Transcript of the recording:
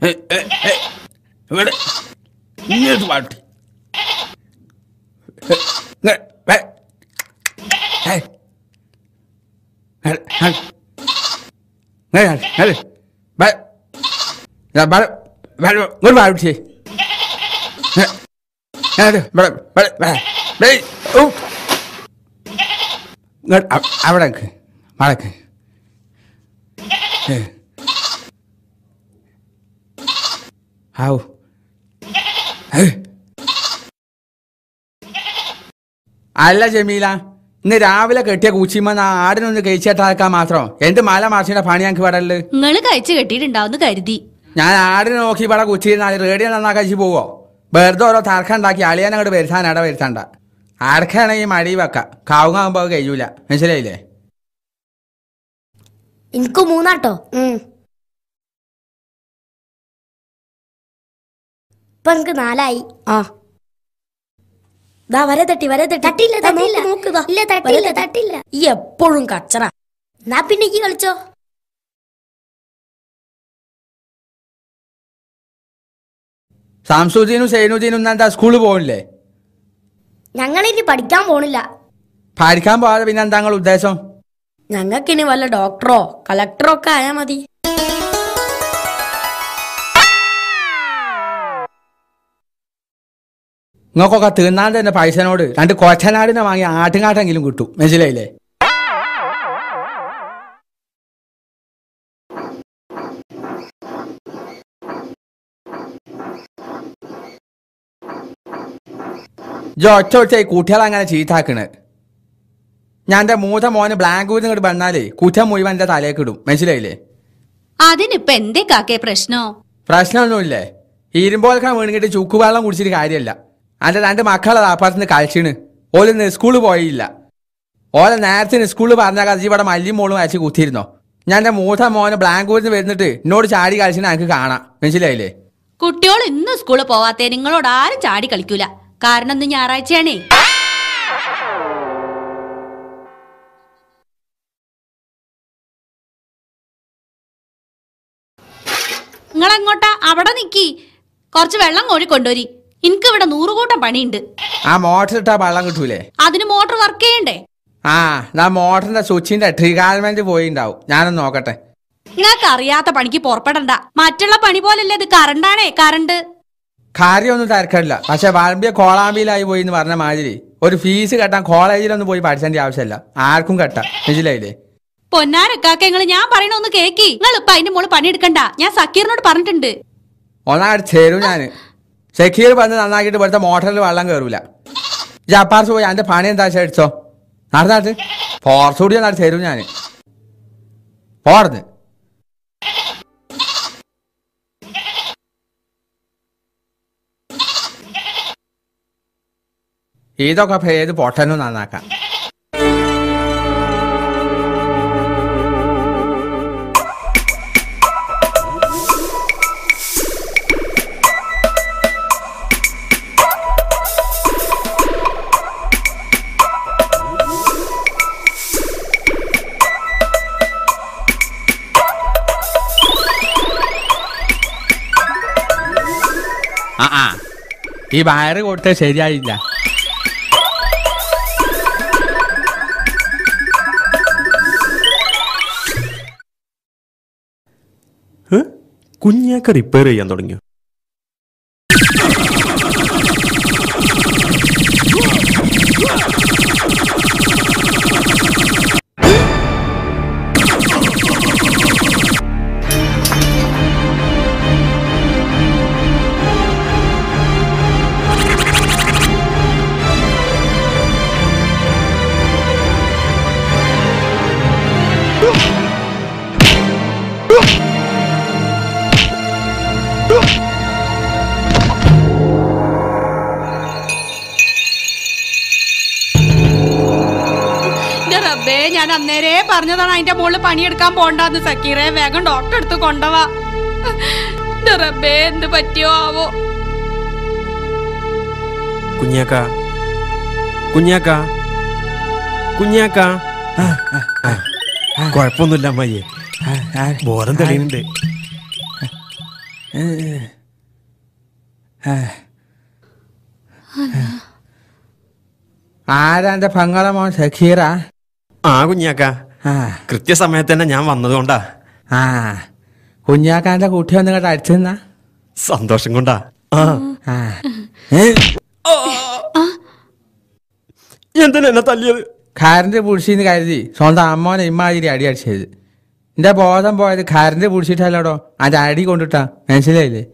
Niết mặt Nghe Mẹ Hey Nghe Nghe Nghe Nghe Mẹ Là bà Bà Ngất vào thì. Nghe Nghe Bà Bà Bà Bà Đây Ú. Ngất Ả Bà Bà Bà Bà Bà Bà Bà Bà ഏ. അല്ല ജമീല ഇന്ന് രാവിലെ കെട്ടിയ കൂച്ചിമ്മ ആടിനൊന്ന് കഴിച്ചിട്ടാക്കാൻ മാത്രം. എന്ത് മല മാർച്ചിന്റെ പണി ഞങ്ങൾക്ക് പടൽ നിങ്ങൾ കഴിച്ചു കെട്ടിയിട്ടുണ്ടാവുന്ന് കരുതി. ഞാൻ ആടിനെ നോക്കി ഇവിടെ കുച്ചിരുന്നാൽ റേഡിയോ നന്നാക്കി പോവോ? വെറുതെ ഓരോ തർക്കം ഉണ്ടാക്കി അളിയാൻ അങ്ങോട്ട് വരുത്താൻ ഇട വരുത്തണ്ട. ആർക്കാണെങ്കിൽ മടി വെക്ക. കാവുങ്ങാകുമ്പോ കഴിയൂല. മനസ്സിലായില്ലേ? എനിക്ക് മൂന്നാട്ടോ. ഇപ്പൊ എനിക്ക് നാലായി. ആ. ദാ വരെ തട്ടി വരെ തട്ടി. തട്ടില്ല തട്ടില്ല നോക്കുക ഇല്ല തട്ടില്ല തട്ടില്ല ഈ എപ്പോഴും കച്ചറ. എന്നാ പിന്നെ ഈ കളിച്ചോ. സൈനുദ്ദീനും ഇന്ന് എന്താ സ്കൂളിൽ പോകണില്ലേ ഞങ്ങളിനി പഠിക്കാൻ പോണില്ല. പഠിക്കാൻ പോകാതെ പിന്നെ എന്താ ഉദ്ദേശം? ഞങ്ങൾക്കിനി വല്ല ഡോക്ടറോ കളക്ടറോ ഒക്കെ ആയാ മതി. നിങ്ങൾക്കൊക്കെ തിന്നാൻ തന്നെ പൈസനോട് രണ്ട് കൊച്ചനാടിനെ വാങ്ങി ആട്ടുകാട്ടെങ്കിലും കിട്ടും. മനസ്സിലായില്ലേ? ജോ ഒറ്റ ഒറ്റ കുട്ടികളെ അങ്ങനെ ചീത്താക്കണ്. ഞാൻ എന്റെ മൂത്ത മോന് ബ്ലാങ്കൂന്ന് ഇങ്ങോട്ട് വന്നാലേ കുറ്റം മുഴുവൻ എന്റെ തലേക്ക് ഇടും. മനസ്സിലായില്ലേ? അതിനിപ്പൊ എന്തേ കാക്കേ പ്രശ്നോ? പ്രശ്നമൊന്നുമില്ലേ? ഇരുമ്പോലൊക്കെ വീണിട്ട് ചുക്കുവെള്ളം കുടിച്ചിട്ട് കാര്യമല്ല. അതിന്റെ രണ്ട് മക്കളെ അപ്പുറത്തുനിന്ന് കളിച്ചിണ്. ഓലിന്ന് സ്കൂളിൽ പോയില്ല. ഓലെ നേരത്തെ സ്കൂളിൽ പറഞ്ഞ കഥ ഇവിടെ മല്ലി മോളും അയച്ച് കുത്തിയിരുന്നോ? ഞാൻ എന്റെ മൂത്ത മോനെ ബ്ലാങ്കൂരിന്ന് വരുന്നിട്ട് എന്നോട് ചാടി കളിച്ചിട്ട് എനിക്ക് കാണാം. മനസ്സിലായില്ലേ? കുട്ടികൾ ഇന്ന് സ്കൂളിൽ പോവാത്തേ നിങ്ങളോട് ആരും ചാടി കളിക്കൂല. കാരണം ഇന്ന് ഞായറാഴ്ചയാണേ. നിങ്ങളെങ്ങോട്ടാ അവിടെ നിക്കി. കുറച്ച് വെള്ളം കോഴി കൊണ്ടുവരി. എനിക്ക് ഇവിടെ നൂറുകൂട്ടം പണിയുണ്ട്. ആ മോട്ടർ ഇട്ടാ വെള്ളം കിട്ടൂലേ? അതിന് മോട്ടർ വർക്ക് ചെയ്യണ്ടേ? ആ ഞാൻ മോട്ടറിന്റെ സ്വിച്ചിന്റെ പോയി പോയിണ്ടാവും. ഞാനൊന്ന് നോക്കട്ടെ. നിങ്ങൾക്ക് അറിയാത്ത പണിക്ക് പുറപ്പെടണ്ട. മറ്റുള്ള പണി പോലല്ലേ ഇത് കറണ്ടാണേ കറണ്ട് കാര്യമൊന്നും തിരക്കില്ല പക്ഷെ വളമ്പിയ കോളാമ്പിയിലായി പോയി എന്ന് പറഞ്ഞ മാതിരി ഒരു ഫീസ് കെട്ടാൻ കോളേജിലൊന്നും പോയി പഠിച്ചതിന്റെ ആവശ്യമില്ല. ആർക്കും കെട്ടാം. മനസ്സിലായില്ലേ? പൊന്നാരക്കാക്ക നിങ്ങൾ ഞാൻ പറയണ ഒന്ന് കേക്കി. നിങ്ങൾ ഇപ്പൊ അതിന്റെ മോൾ പണിയെടുക്കണ്ട. ഞാൻ സക്കീറിനോട് പറഞ്ഞിട്ടുണ്ട്. ഒന്നാട് ചേരും ഞാൻ സെക്യൂർ വന്ന് നന്നാക്കിയിട്ട് ഇവിടുത്തെ മോട്ടറിൽ വെള്ളം കയറൂല ജപ്പാർസ് പോയി അതിന്റെ പണി എന്താ വെച്ചാൽ അടിച്ചോ നടന്നാട്ട് പോർച്ചൂടി നടത്തി ചേരും ഞാൻ പോർന്ന് ഇതൊക്കെ ഏത് പൊട്ടനും നന്നാക്കാം. ആ ഈ വയറ് കൊടുത്ത ശരിയായില്ല? കുഞ്ഞാക്ക റിപ്പയർ ചെയ്യാൻ തുടങ്ങിയോ? പറഞ്ഞതാണ് അതിന്റെ മുകളിൽ പണിയെടുക്കാൻ പോണ്ടെന്ന് സക്കീറെ. വേഗം ഡോക്ടർ എടുത്ത് കൊണ്ടുപോവാ എന്റെ റബ്ബേ എന്ത് പറ്റിയോ ആവോ? കുഞ്ഞാക്ക. കുഞ്ഞാക്ക. കുഞ്ഞാക്ക. കുഴപ്പമൊന്നുമില്ല അമ്മയെ ബോധം തെളിയുന്നുണ്ട്. ആരാ എന്റെ പങ്ങള മോൻ സഖീറ ആ കുഞ്ഞാക്ക. കൃത്യസമയത്ത് തന്നെ ഞാൻ വന്നതുകൊണ്ടാ ആ. കുഞ്ഞാക്കാന്റെ കൂട്ടി ഒന്ന് ഇങ്ങോട്ട് അടിച്ചെന്നാ സന്തോഷം കൊണ്ടാ? എന്തിനാ എന്നെ തല്ലിയത്? ഖാരന്റെ പുഴിച്ചിന്ന് കരുതി സ്വന്തം അമ്മോനെ ഇമ്മാതിരി അടി അടിച്ചത്. എന്റെ ബോധം പോയത് ഖാരന്റെ പിടിച്ചിട്ടല്ലോടോ? അതിന്റെ അടി കൊണ്ടിട്ടാ. മനസ്സിലായില്ലേ?